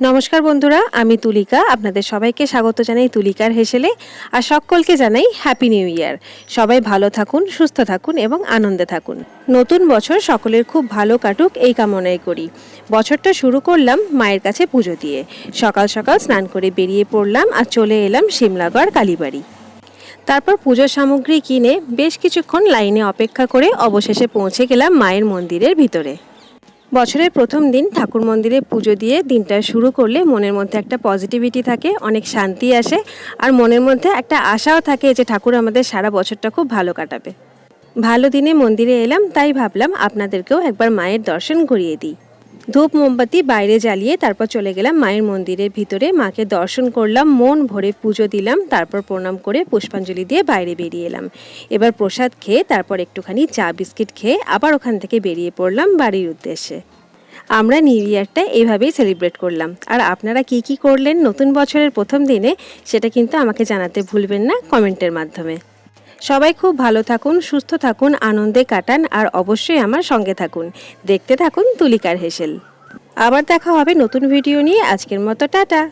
নমস্কার বন্ধুরা, আমি তুলিকা। আপনাদের সবাইকে স্বাগত জানাই তুলিকার হেসেলে আর সকলকে জানাই হ্যাপি নিউ ইয়ার সবাই ভালো থাকুন, সুস্থ থাকুন এবং আনন্দে থাকুন। নতুন বছর সকলের খুব ভালো কাটুক, এই কামনাই করি। বছরটা শুরু করলাম মায়ের কাছে পুজো দিয়ে। সকাল সকাল স্নান করে বেরিয়ে পড়লাম আর চলে এলাম শিমলাগড় কালীবাড়ি। তারপর পুজোর সামগ্রী কিনে বেশ কিছুক্ষণ লাইনে অপেক্ষা করে অবশেষে পৌঁছে গেলাম মায়ের মন্দিরের ভিতরে। বছরের প্রথম দিন ঠাকুর মন্দিরে পুজো দিয়ে দিনটা শুরু করলে মনের মধ্যে একটা পজিটিভিটি থাকে, অনেক শান্তি আসে আর মনের মধ্যে একটা আশাও থাকে যে ঠাকুর আমাদের সারা বছরটা খুব ভালো কাটাবে। ভালো দিনে মন্দিরে এলাম, তাই ভাবলাম আপনাদেরকেও একবার মায়ের দর্শন করিয়ে দিই। ধূপ মোমবাতি বাইরে জ্বালিয়ে তারপর চলে গেলাম মায়ের মন্দিরের ভিতরে। মাকে দর্শন করলাম, মন ভরে পুজো দিলাম, তারপর প্রণাম করে পুষ্পাঞ্জলি দিয়ে বাইরে বেরিয়ে এলাম। এবার প্রসাদ খেয়ে তারপর একটুখানি চা, বিস্কিট খেয়ে আবার ওখান থেকে বেরিয়ে পড়লাম বাড়ির উদ্দেশ্যে। আমরা নিউ ইয়ারটা এইভাবেই সেলিব্রেট করলাম। আর আপনারা কি কি করলেন নতুন বছরের প্রথম দিনে, সেটা কিন্তু আমাকে জানাতে ভুলবেন না কমেন্টের মাধ্যমে। সবাই খুব ভালো থাকুন, সুস্থ থাকুন, আনন্দে কাটান আর অবশ্যই আমার সঙ্গে থাকুন। দেখতে থাকুন তুলিকার হেসেল। আবার দেখা হবে নতুন ভিডিও নিয়ে। আজকের মতো টাটা।